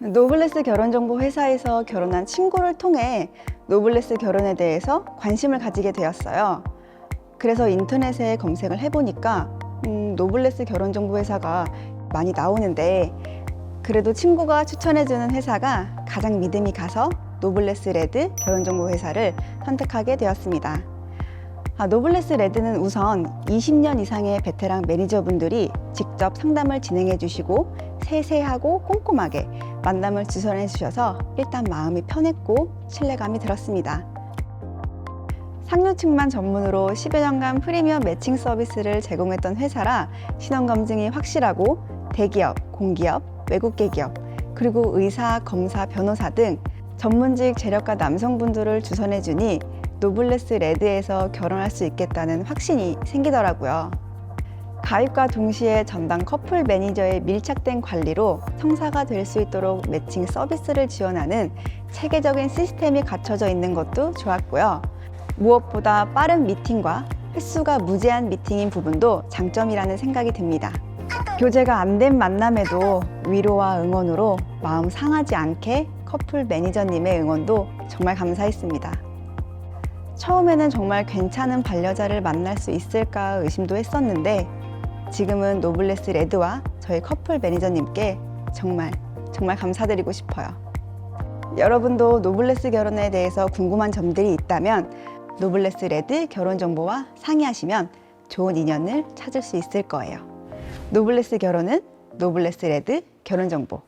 노블레스 결혼정보 회사에서 결혼한 친구를 통해 노블레스 결혼에 대해서 관심을 가지게 되었어요. 그래서 인터넷에 검색을 해보니까 음, 노블레스 결혼정보 회사가 많이 나오는데 그래도 친구가 추천해주는 회사가 가장 믿음이 가서 노블레스 레드 결혼정보 회사를 선택하게 되었습니다. 아, 노블레스 레드는 우선 20년 이상의 베테랑 매니저분들이 직접 상담을 진행해 주시고 세세하고 꼼꼼하게 만남을 주선해 주셔서 일단 마음이 편했고 신뢰감이 들었습니다. 상류층만 전문으로 10여 년간 프리미엄 매칭 서비스를 제공했던 회사라 신원검증이 확실하고 대기업, 공기업, 외국계 기업, 그리고 의사, 검사, 변호사 등 전문직 재력가 남성분들을 주선해 주니 노블레스 레드에서 결혼할 수 있겠다는 확신이 생기더라고요. 가입과 동시에 전담 커플 매니저의 밀착된 관리로 성사가 될 수 있도록 매칭 서비스를 지원하는 체계적인 시스템이 갖춰져 있는 것도 좋았고요. 무엇보다 빠른 미팅과 횟수가 무제한 미팅인 부분도 장점이라는 생각이 듭니다. 교제가 안 된 만남에도 위로와 응원으로 마음 상하지 않게 커플 매니저님의 응원도 정말 감사했습니다. 처음에는 정말 괜찮은 반려자를 만날 수 있을까 의심도 했었는데 지금은 노블레스 레드와 저희 커플 매니저님께 정말 정말 감사드리고 싶어요. 여러분도 노블레스 결혼에 대해서 궁금한 점들이 있다면 노블레스 레드 결혼 정보와 상의하시면 좋은 인연을 찾을 수 있을 거예요. 노블레스 결혼은 노블레스 레드 결혼 정보.